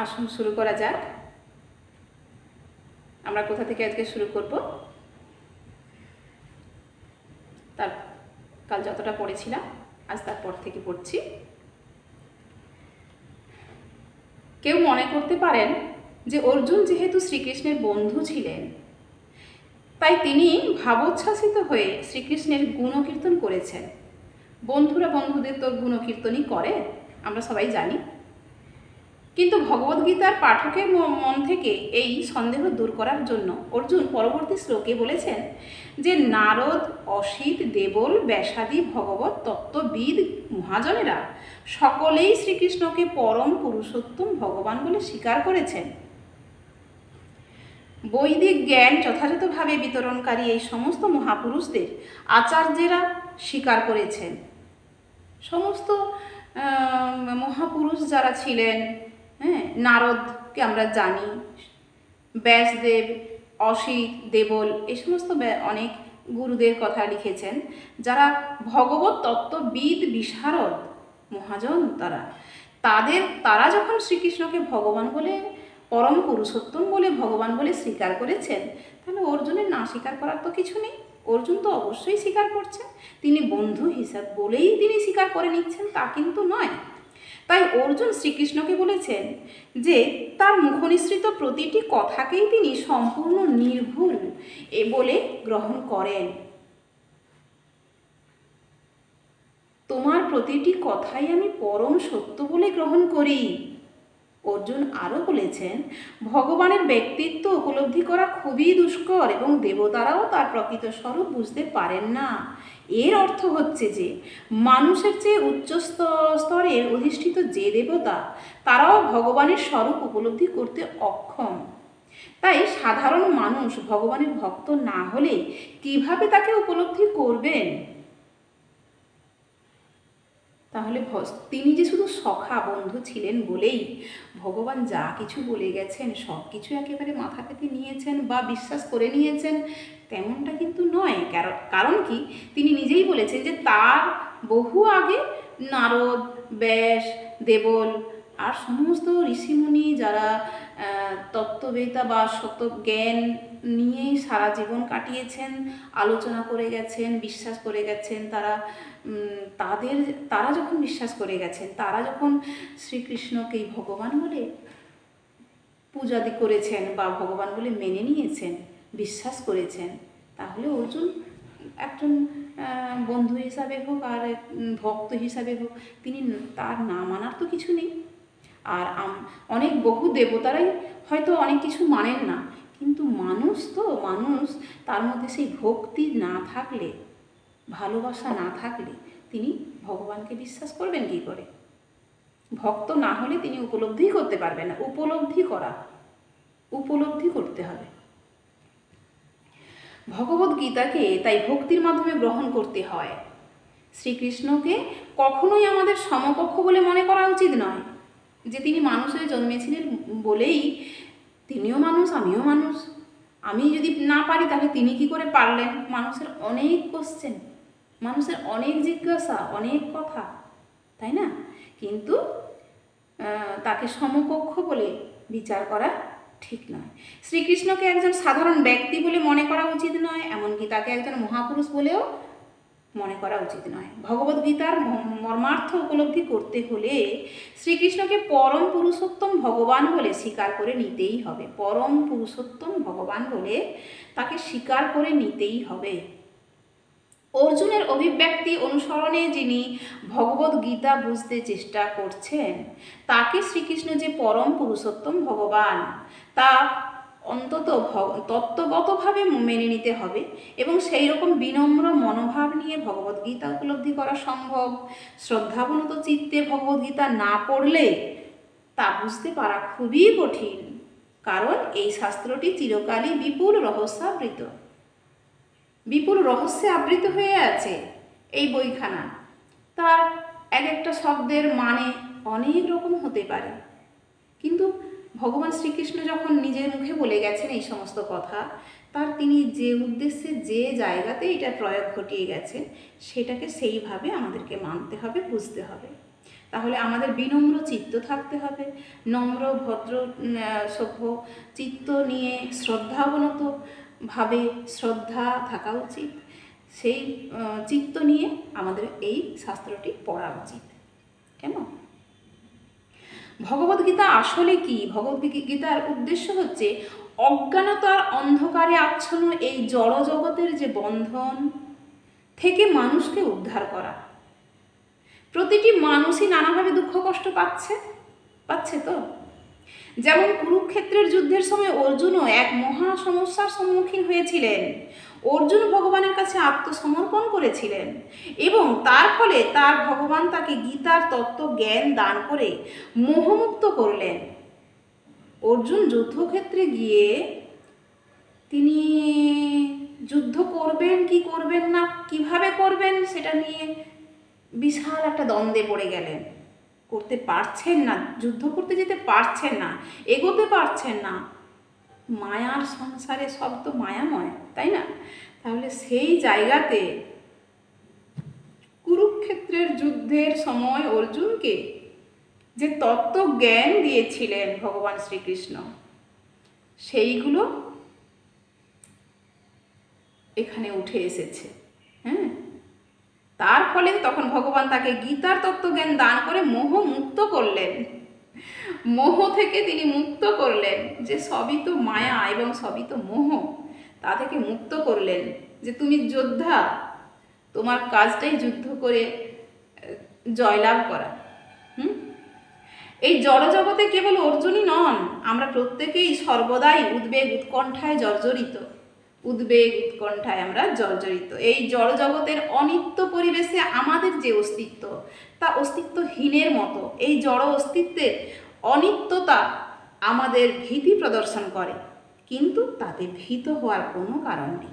আসুন, শুরু করা যাক। আমরা কোথা থেকে আজকে শুরু করব? তার, কাল যতটা পড়েছিলাম, আজ তারপর থেকে পড়ছি। কেউ মনে করতে পারেন যে অর্জুন যেহেতু শ্রীকৃষ্ণের বন্ধু ছিলেন, তাই তিনি ভাবোচ্ছ্বাসিত হয়ে শ্রীকৃষ্ণের গুণকীর্তন করেছেন। বন্ধুরা বন্ধুদের তো গুণকীর্তনই করে, আমরা সবাই জানি। কিন্তু ভগবদ্গীতার পাঠকের মন থেকে এই সন্দেহ দূর করার জন্য অর্জুন পরবর্তী শ্লোকে বলেছেন যে, নারদ, অসিত, দেবল, ব্যাসাদি, ভগবত, তত্ত্ববিদ, মহাজনেরা সকলেই শ্রীকৃষ্ণকে পরম পুরুষোত্তম ভগবান বলে স্বীকার করেছেন। বৈদিক জ্ঞান যথাযথভাবে বিতরণকারী এই সমস্ত মহাপুরুষদের আচার্যেরা স্বীকার করেছেন। সমস্ত মহাপুরুষ যারা ছিলেন হ্যাঁ নারদকে আমরা জানি, ব্যাসদেব, অসিত, দেবল এই সমস্ত অনেক গুরুদের কথা লিখেছেন, যারা ভগবত তত্ত্ববিদ, বিশারদ, মহাজন তারা। তাদের, তারা যখন শ্রীকৃষ্ণকে ভগবান বলে, পরম পুরুষোত্তম বলে, ভগবান বলে স্বীকার করেছেন, তাহলে অর্জুনের না স্বীকার করার তো কিছু নেই। অর্জুন তো অবশ্যই স্বীকার করছেন। তিনি বন্ধু হিসাব বলেই তিনি স্বীকার করে নিচ্ছেন, তা কিন্তু নয়। তাই অর্জুন শ্রীকৃষ্ণকে বলেছেন যে, তার মুখনিসৃত প্রতিটি কথাকেই তিনি সম্পূর্ণ নির্ভুল এ বলে গ্রহণ করেন। তোমার প্রতিটি কথাই আমি পরম সত্য বলে গ্রহণ করি। অর্জুন আরও বলেছেন, ভগবানের ব্যক্তিত্ব উপলব্ধি করা খুবই দুষ্কর এবং দেবতারাও তার প্রকৃত স্বরূপ বুঝতে পারেন না। এর অর্থ হচ্ছে যে, মানুষের চেয়ে উচ্চ স্তরে স্তরের অধিষ্ঠিত যে দেবতা, তারাও ভগবানের স্বরূপ উপলব্ধি করতে অক্ষম। তাই সাধারণ মানুষ ভগবানের ভক্ত না হলে কীভাবে তাকে উপলব্ধি করবেন? তাহলে তিনি যে শুধু সখা বন্ধু ছিলেন বলেই ভগবান যা কিছু বলে গেছেন, সব কিছু একেবারে মাথা পেতে নিয়েছেন বা বিশ্বাস করে নিয়েছেন, তেমনটা কিন্তু নয়। কারণ কি? তিনি নিজেই বলেছেন যে তার বহু আগে নারদ, ব্যাস, দেবল আর সমস্ত ঋষিমুনি যারা তত্ত্ববেতা বা সত জ্ঞান নিয়েই সারা জীবন কাটিয়েছেন, আলোচনা করে গেছেন, বিশ্বাস করে গেছেন, তারা তাদের, তারা যখন বিশ্বাস করে গেছেন, তারা যখন শ্রীকৃষ্ণকেই ভগবান বলে পূজাদি করেছেন বা ভগবান বলে মেনে নিয়েছেন, বিশ্বাস করেছেন, তাহলে অর্জুন একজন বন্ধু হিসাবে হোক আর ভক্ত হিসাবে হোক, তিনি তার না মানার তো কিছু নেই। আর অনেক বহু দেবতারাই হয়তো অনেক কিছু মানেন না। কিন্তু মানুষ তো, মানুষ, তার মধ্যে সেই ভক্তি না থাকলে, ভালোবাসা না থাকলে তিনি ভগবানকে বিশ্বাস করবেন কি করে? ভক্ত না হলে তিনি উপলব্ধি করতে পারবেন না। উপলব্ধি করা, উপলব্ধি করতে হবে। ভগবত গীতাকে তাই ভক্তির মাধ্যমে গ্রহণ করতে হয়। শ্রীকৃষ্ণকে কখনোই আমাদের সমকক্ষ বলে মনে করা উচিত নয়। যে তিনি মানুষ হয়ে জন্মেছিলেন বলেই তিনিও মানুষ, আমিও মানুষ। আমি যদি না পারি তাহলে তিনি কি করে পারলেন? মানুষের অনেক কোশ্চেন মানুষের অনেক জিজ্ঞাসা, অনেক কথা, তাই না? কিন্তু তাকে সমকক্ষ বলে বিচার করা ঠিক নয়। শ্রীকৃষ্ণকে একজন সাধারণ ব্যক্তি বলে মনে করা উচিত নয়, এমনকি তাকে একজন মহাপুরুষ বলেও মনে করা উচিত নয়। ভগবদ গীতার মর্মার্থ উপলব্ধি করতে হলে শ্রীকৃষ্ণকে পরম পুরুষোত্তম ভগবান বলে স্বীকার করে নিতেই হবে। পরম পুরুষোত্তম ভগবান বলে তাকে স্বীকার করে নিতেই হবে। অর্জুনের অভিব্যক্তি অনুসরণে যিনি ভগবত গীতা বুঝতে চেষ্টা করছেন, তাকে শ্রীকৃষ্ণ যে পরম পুরুষোত্তম ভগবান, তা অন্তত তত্ত্বগতভাবে মেনে নিতে হবে এবং সেই রকম বিনম্র মনোভাব নিয়ে ভগবদ্গীতা উপলব্ধি করা সম্ভব। শ্রদ্ধাবনত চিত্তে ভগবদ্গীতা না পড়লে তা বুঝতে পারা খুবই কঠিন, কারণ এই শাস্ত্রটি চিরকালই বিপুল রহস্যাবৃত। বিপুল রহস্যে আবৃত হয়ে আছে এই বইখানা। তার এক একটা শব্দের মানে অনেক রকম হতে পারে। কিন্তু ভগবান শ্রীকৃষ্ণ যখন নিজের মুখে বলে গেছেন এই সমস্ত কথা, তার তিনি যে উদ্দেশ্যে যে জায়গাতে এটা প্রয়োগ ঘটিয়ে গেছেন, সেটাকে সেইভাবে আমাদেরকে মানতে হবে, বুঝতে হবে। তাহলে আমাদের বিনম্র চিত্ত থাকতে হবে, নম্র, ভদ্র সভ্য চিত্ত নিয়ে শ্রদ্ধাবনত ভাবে শ্রদ্ধা থাকা উচিত। সেই চিত্ত নিয়ে আমাদের এই শাস্ত্রটি পড়া উচিত। কেন ভগবদ্গীতা আসলে কি? ভগবদ্গীতার উদ্দেশ্য হচ্ছে অজ্ঞানতার অন্ধকারে আচ্ছন্ন এই জড়জগতের যে বন্ধন থেকে মানুষকে উদ্ধার করা। প্রতিটি মানুষই নানাভাবে দুঃখ কষ্ট পাচ্ছে পাচ্ছে তো? যেমন কুরুক্ষেত্রের যুদ্ধের সময় অর্জুনও এক মহা সমস্যার সম্মুখীন হয়েছিলেন। অর্জুন ভগবানের কাছে আত্মসমর্পণ করেছিলেন এবং তার ফলে তার ভগবান তাকে গীতার তত্ত্ব জ্ঞান দান করে মোহমুক্ত করলেন। অর্জুন যুদ্ধক্ষেত্রে গিয়ে তিনি যুদ্ধ করবেন, কি করবেন না, কীভাবে করবেন সেটা নিয়ে বিশাল একটা দ্বন্দ্বে পড়ে গেলেন। করতে পারছেন না, যুদ্ধ করতে যেতে পারছেন না, এগোতে পারছেন না। মায়ার সংসারে সব তো মায়াময়, তাই না? তাহলে সেই জায়গাতে কুরুক্ষেত্রের যুদ্ধের সময় অর্জুনকে যে তত্ত্ব জ্ঞান দিয়েছিলেন ভগবান শ্রীকৃষ্ণ, সেইগুলো এখানে উঠে এসেছে হ্যাঁ? তার ফলে তখন ভগবান তাকে গীতার তত্ত্বজ্ঞান দান করে মোহ মুক্ত করলেন। মোহ থেকে তিনি মুক্ত করলেন যে সবই তো মায়া এবং সবই তো মোহ। তা থেকে মুক্ত করলেন যে তুমি যোদ্ধা, তোমার কাজটাই যুদ্ধ করে জয়লাভ করা। হুম? এই জড়জগতে কেবল অর্জুনই নন, আমরা প্রত্যেকেই সর্বদাই উদ্বেগ, উৎকণ্ঠায় জর্জরিত। উদ্বেগ উৎকণ্ঠায় আমরা জর্জরিত। এই জড়জগতের অনিত্য পরিবেশে আমাদের যে অস্তিত্ব, তা অস্তিত্বহীনের মতো, এই জড় অস্তিত্বের অনিত্যতা আমাদের ভীতি প্রদর্শন করে, কিন্তু তাতে ভীত হওয়ার কোনো কারণ নেই।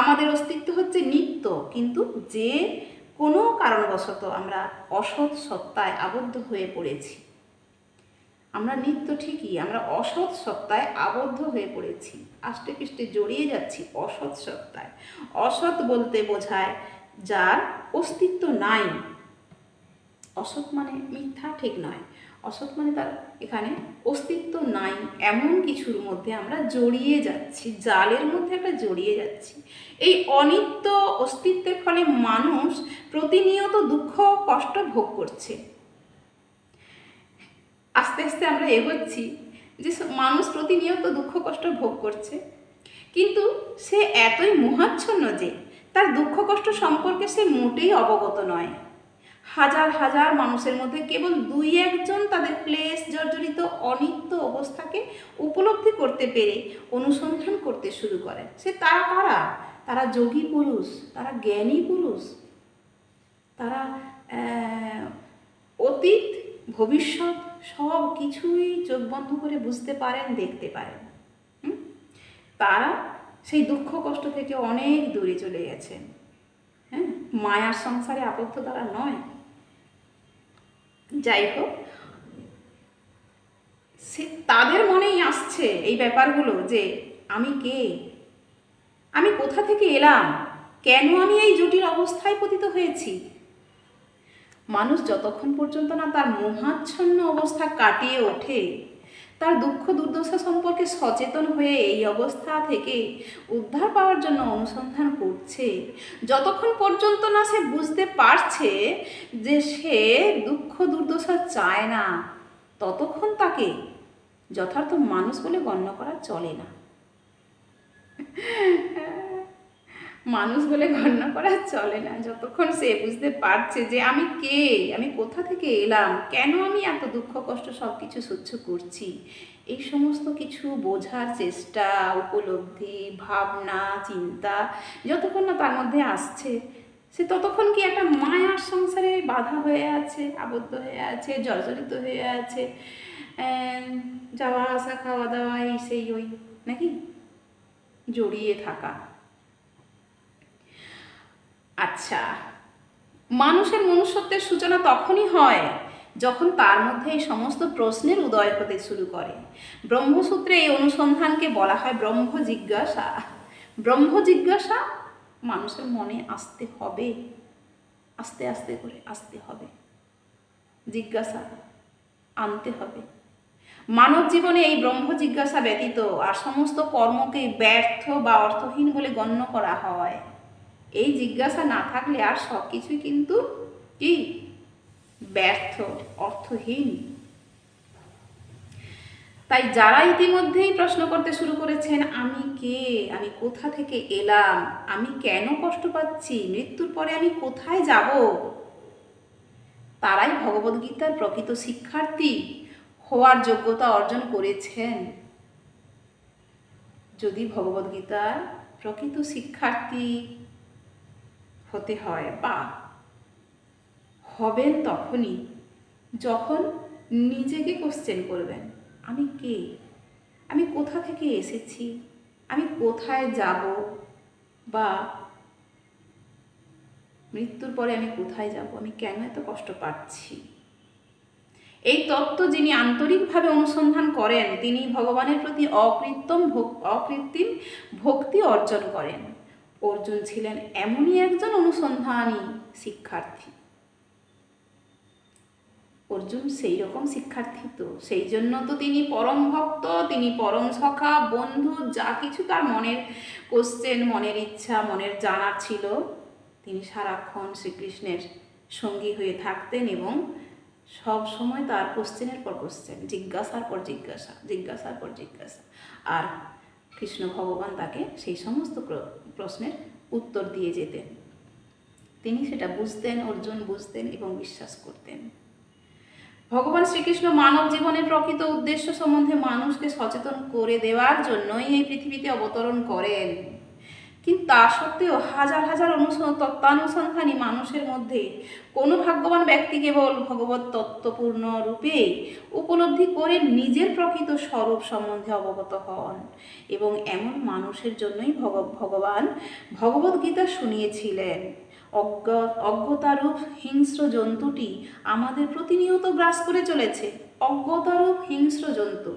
আমাদের অস্তিত্ব হচ্ছে নিত্য, কিন্তু যে কোনো কারণবশত আমরা অসৎ সত্তায় আবদ্ধ হয়ে পড়েছি। আমরা নিত্য ঠিকই, আমরা অসৎ সত্তায় আবদ্ধ হয়ে পড়েছি। আষ্টে পৃষ্ঠে জড়িয়ে যাচ্ছি অসৎ সত্তায়। অসৎ বলতে বোঝায় যার অস্তিত্ব নাই। অসৎ মানে মিথ্যা ঠিক নয়। অসৎ মানে তার এখানে অস্তিত্ব নাই। এমন কিছুর মধ্যে আমরা জড়িয়ে যাচ্ছি, জালের মধ্যে একটা জড়িয়ে যাচ্ছি। এই অনিত্য অস্তিত্বের ফলে মানুষ প্রতিনিয়ত দুঃখ কষ্ট ভোগ করছে। আস্তে আস্তে আমরা এগোচ্ছি যে মানুষ প্রতিনিয়ত দুঃখ, কষ্ট ভোগ করছে। কিন্তু সে এতই মোহাচ্ছন্ন যে তার দুঃখ, কষ্ট সম্পর্কে সে মোটেই অবগত নয়। হাজার হাজার মানুষের মধ্যে কেবল দুই একজন তাদের ক্লেশ, জর্জরিত, অনিত্য অবস্থাকে উপলব্ধি করতে পেরে অনুসন্ধান করতে শুরু করে। সে তারা কারা? তারা যোগী পুরুষ, তারা জ্ঞানী পুরুষ। তারা অতীত, ভবিষ্যৎ সব কিছুই চোখ বন্ধ করে বুঝতে পারেন, দেখতে পারেন? তারা সেই দুঃখ কষ্ট থেকে অনেক দূরে চলে গেছেন হ্যাঁ? মায়ার সংসারে আবদ্ধ তারা নয়। যাই হোক, সে তাদের মনেই আসছে এই ব্যাপারগুলো যে আমি কে? আমি কোথা থেকে এলাম? কেন আমি এই জটিল অবস্থায় পতিত হয়েছি? মানুষ যতক্ষণ পর্যন্ত না তার মোহাচ্ছন্ন অবস্থা কাটিয়ে ওঠে, তার দুঃখ দুর্দশা সম্পর্কে সচেতন হয়ে এই অবস্থা থেকে উদ্ধার পাওয়ার জন্য অনুসন্ধান করছে। যতক্ষণ পর্যন্ত না সে বুঝতে পারছে যে সে দুঃখ দুর্দশা চায় না, ততক্ষণ তাকে যথার্থ মানুষ বলে গণ্য করা চলে না। মানুষ বলে গণ্য করা চলে না। যতক্ষণ সে বুঝতে পারছে যে আমি কে, আমি কোথা থেকে এলাম, কেন আমি এত দুঃখ, কষ্ট সব কিছু সহ্য করছি, এই সমস্ত কিছু বোঝার চেষ্টা, উপলব্ধি, ভাবনা, চিন্তা যতক্ষণ না তার মধ্যে আসছে, সে ততক্ষণ কি একটা মায়ার সংসারে বাধা হয়ে আছে, আবদ্ধ হয়ে আছে, জর্জরিত হয়ে আছে যাওয়া আসা খাওয়া দাওয়া এই সেই ওই, নাকি? জড়িয়ে থাকা। আচ্ছা। মানুষের মনুষ্যত্বের সূচনা তখনই হয় যখন তার মধ্যে এই সমস্ত প্রশ্নের উদয় হতে শুরু করে। ব্রহ্মসূত্রে এই অনুসন্ধানকে বলা হয় ব্রহ্ম জিজ্ঞাসা ব্রহ্ম জিজ্ঞাসা মানুষের মনে আসতে হবে। আস্তে আস্তে করে আসতে হবে। জিজ্ঞাসা আনতে হবে। মানব জীবনে এই ব্রহ্ম জিজ্ঞাসা ব্যতীত আর সমস্ত কর্মকে ব্যর্থ বা অর্থহীন বলে গণ্য করা হয়। এই জিজ্ঞাসা না থাকলে আর সব কিছুই কিন্তু কি? ব্যর্থ, অর্থহীন। তাই যারা ইতিমধ্যেই প্রশ্ন করতে শুরু করেছেন, আমি কে? আমি কোথা থেকে এলাম? আমি কেন কষ্ট পাচ্ছি? মৃত্যুর পরে আমি কোথায় যাব? তারাই ভগবদ্গীতার প্রকৃত শিক্ষার্থী, হওয়ার যোগ্যতা অর্জন করেছেন। যদি ভগবদ্গীতার প্রকৃত শিক্ষার্থী হতে হয় বা হবেন তখনই যখন নিজেকে কোশ্চেন করবেন, আমি কে? আমি কোথা থেকে এসেছি? আমি কোথায় যাব? বা মৃত্যুর পরে আমি কোথায় যাব? আমি কেন এত কষ্ট পাচ্ছি? এই তত্ত্ব যিনি আন্তরিকভাবে অনুসন্ধান করেন, তিনি ভগবানের প্রতি অকৃত্তম ভক- অকৃত্রিম ভক্তি অর্জন করেন। অর্জুন ছিলেন এমনই একজন অনুসন্ধানী শিক্ষার্থী। অর্জুন সেই রকম শিক্ষার্থী তো, সেই জন্য তো তিনি পরম ভক্ত, তিনি পরম সখা, বন্ধু, যা কিছু তার মনের কোশ্চেন মনের ইচ্ছা, মনের জানার ছিল। তিনি সারাক্ষণ শ্রীকৃষ্ণের সঙ্গী হয়ে থাকতেন এবং সব সময় তার কোশ্চেনের পর কোশ্চেন জিজ্ঞাসার পর জিজ্ঞাসা, জিজ্ঞাসার পর জিজ্ঞাসা। আর কৃষ্ণ ভগবান তাকে সেই সমস্ত প্র- প্রশ্নের উত্তর দিয়ে যেতেন। তিনি সেটা বুঝতেন, অর্জুন বুঝতেন এবং বিশ্বাস করতেন। ভগবান শ্রীকৃষ্ণ মানব জীবনের প্রকৃত উদ্দেশ্য সম্বন্ধে মানুষকে সচেতন করে দেওয়ার জন্যই এই পৃথিবীতে অবতরণ করেন। কিন্তু তা সত্ত্বেও হাজার হাজার অনুস- তত্ত্বানুসন্ধানী মানুষের মধ্যে কোনো ভাগ্যবান ব্যক্তি কেবল ভগবত তত্ত্বপূর্ণ রূপে উপলব্ধি করে নিজের প্রকৃত স্বরূপ সম্বন্ধে অবগত হন এবং এমন মানুষের জন্যই ভগ, ভগবান ভগবদ্গীতা শুনিয়েছিলেন। অজ্ঞ, অজ্ঞতারূপ হিংস্র জন্তুটি আমাদের প্রতিনিয়ত গ্রাস করে চলেছে। অজ্ঞতারূপ হিংস্র জন্তু।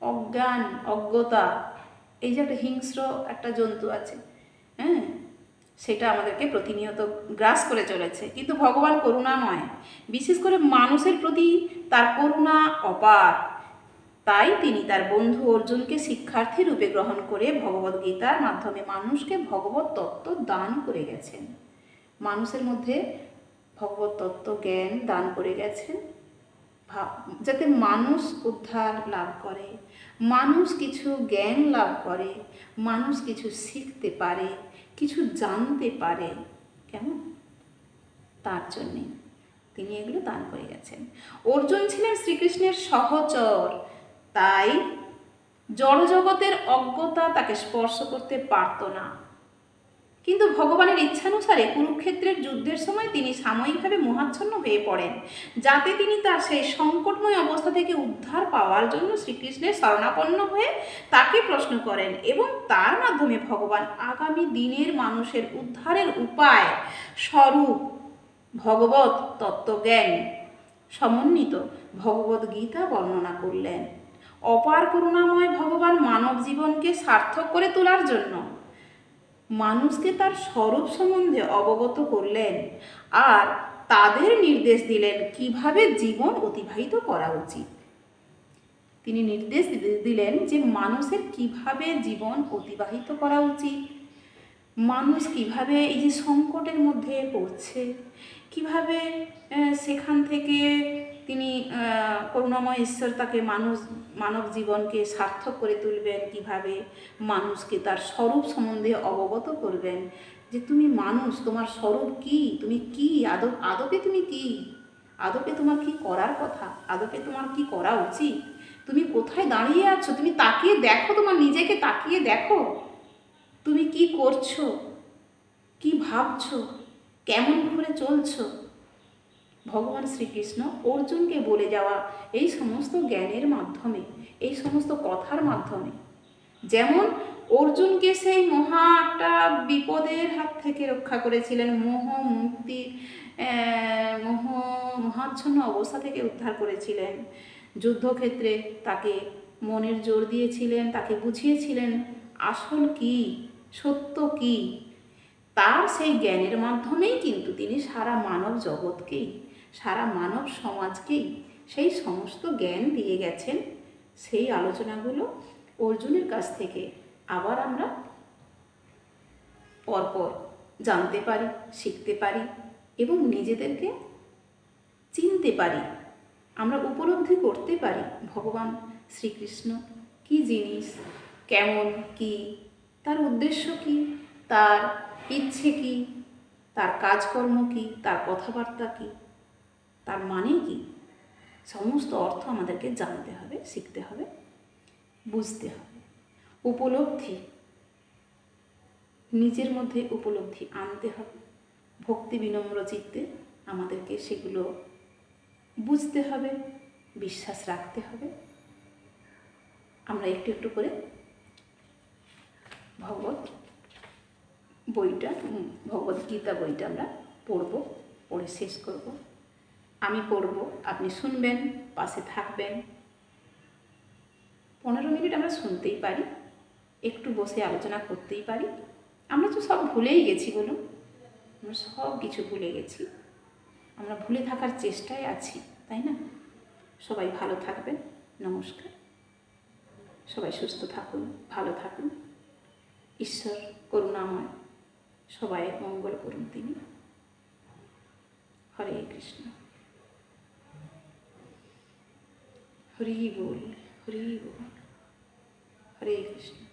অজ্ঞান, অজ্ঞতা এই যে একটা হিংস্র একটা জন্তু আছে হ্যাঁ? সেটা আমাদেরকে প্রতিনিয়ত গ্রাস করে চলেছে। কিন্তু ভগবান করুণাময় বিশেষ করে মানুষের প্রতি তার করুণা অপার। তাই তিনি তার বন্ধু অর্জুনকে শিক্ষার্থী রূপে গ্রহণ করে ভগবদ গীতার মাধ্যমে মানুষকে ভগবত তত্ত্ব দান করে গেছেন। মানুষের মধ্যে ভগবত তত্ত্ব জ্ঞান দান করে গেছেন। যাতে মানুষ উদ্ধার লাভ করে। মানুষ কিছু জ্ঞান লাভ করে, মানুষ কিছু শিখতে পারে, কিছু জানতে পারে। কেমন? তার জন্যে তিনি এগুলো দান করে গেছেন। অর্জুন ছিলেন শ্রীকৃষ্ণের সহচর, তাই জড়জগতের অজ্ঞতা তাকে স্পর্শ করতে পারত না। কিন্তু ভগবানের ইচ্ছানুসারে কুরুক্ষেত্রের যুদ্ধের সময় তিনি সাময়িকভাবে মোহাচ্ছন্ন হয়ে পড়েন, যাতে তিনি তার সেই সংকটময় অবস্থা থেকে উদ্ধার পাওয়ার জন্য শ্রীকৃষ্ণের শরণাপন্ন হয়ে তাকে প্রশ্ন করেন এবং তার মাধ্যমে ভগবান আগামী দিনের মানুষের উদ্ধারের উপায় স্বরূপ ভগবত তত্ত্বজ্ঞান সমন্বিত ভগবত গীতা বর্ণনা করলেন। অপার করুণাময় ভগবান মানব জীবনকে সার্থক করে তোলার জন্য মানুষকে তার স্বরূপ সম্বন্ধে অবগত করলেন আর তাদের নির্দেশ দিলেন কীভাবে জীবন অতিবাহিত করা উচিত। তিনি নির্দেশ দিলেন যে মানুষের কীভাবে জীবন অতিবাহিত করা উচিত, মানুষ কীভাবে এই যে সংকটের মধ্যে পড়ছে, কীভাবে সেখান থেকে তিনি করুণাময় ঈশ্বর তাকে মানুষ, মানব জীবনকে সার্থক করে তুলবেন, কীভাবে মানুষকে তার স্বরূপ সম্বন্ধে অবগত করবেন। যে তুমি মানুষ, তোমার স্বরূপ কি? তুমি কি? আদব আদপে তুমি কি? আদপে তোমার কি করার কথা? আদপে তোমার কি করা উচিত? তুমি কোথায় দাঁড়িয়ে আছো? তুমি তাকিয়ে দেখো, তোমার নিজেকে তাকিয়ে দেখো। তুমি কি করছ? কি ভাবছ? কেমন করে চলছো? ভগবান শ্রীকৃষ্ণ অর্জুনকে বলে যাওয়া এই সমস্ত জ্ঞানের মাধ্যমে, এই সমস্ত কথার মাধ্যমে। যেমন অর্জুনকে সেই মহা একটা বিপদের হাত থেকে রক্ষা করেছিলেন, মোহ মুক্তি মোহ মহাচ্ছন্ন অবস্থা থেকে উদ্ধার করেছিলেন। যুদ্ধক্ষেত্রে তাকে মনের জোর দিয়েছিলেন, তাকে বুঝিয়েছিলেন, আসল কি, সত্য কি? তার সেই জ্ঞানের মাধ্যমেই কিন্তু তিনি সারা মানব জগৎকেই সারা মানব সমাজকেই সেই সমস্ত জ্ঞান দিয়ে গেছেন, সেই আলোচনাগুলো অর্জুনের কাছ থেকে আবার আমরা পরপর জানতে পারি, শিখতে পারি এবং নিজেদেরকে চিনতে পারি। আমরা উপলব্ধি করতে পারি, ভগবান শ্রীকৃষ্ণ কি জিনিস, কেমন, কি, তার উদ্দেশ্য কি, তার ইচ্ছে কি, তার কাজকর্ম কি, তার কথাবার্তা কি তার মানে কি? সমস্ত অর্থ আমাদেরকে জানতে হবে শিখতে হবে বুঝতে হবে। উপলব্ধি নিজের মধ্যে উপলব্ধি আনতে হবে। ভক্তি বিনম্র চিত্তে আমাদেরকে সেগুলো বুঝতে হবে বিশ্বাস রাখতে হবে। আমরা একটু একটু করে ভগবত বইটা উম, ভগবত গীতা বইটা আমরা পড়ব পড়ে শেষ করব। আমি পড়ব, আপনি শুনবেন, পাশে থাকবেন। পনেরো মিনিট আমরা শুনতেই পারি, একটু বসে আলোচনা করতেই পারি। আমরা তো সব ভুলেই গেছি বলুন আমরা সব কিছু ভুলে গেছি। আমরা ভুলে থাকার চেষ্টায় আছি, তাই না? সবাই ভালো থাকবেন, নমস্কার। সবাই সুস্থ থাকুন, ভালো থাকুন। ঈশ্বর করুণাময় সবাই মঙ্গল করুন তিনি। হরে কৃষ্ণ। হরি বল হরি বল হরে কৃষ্ণ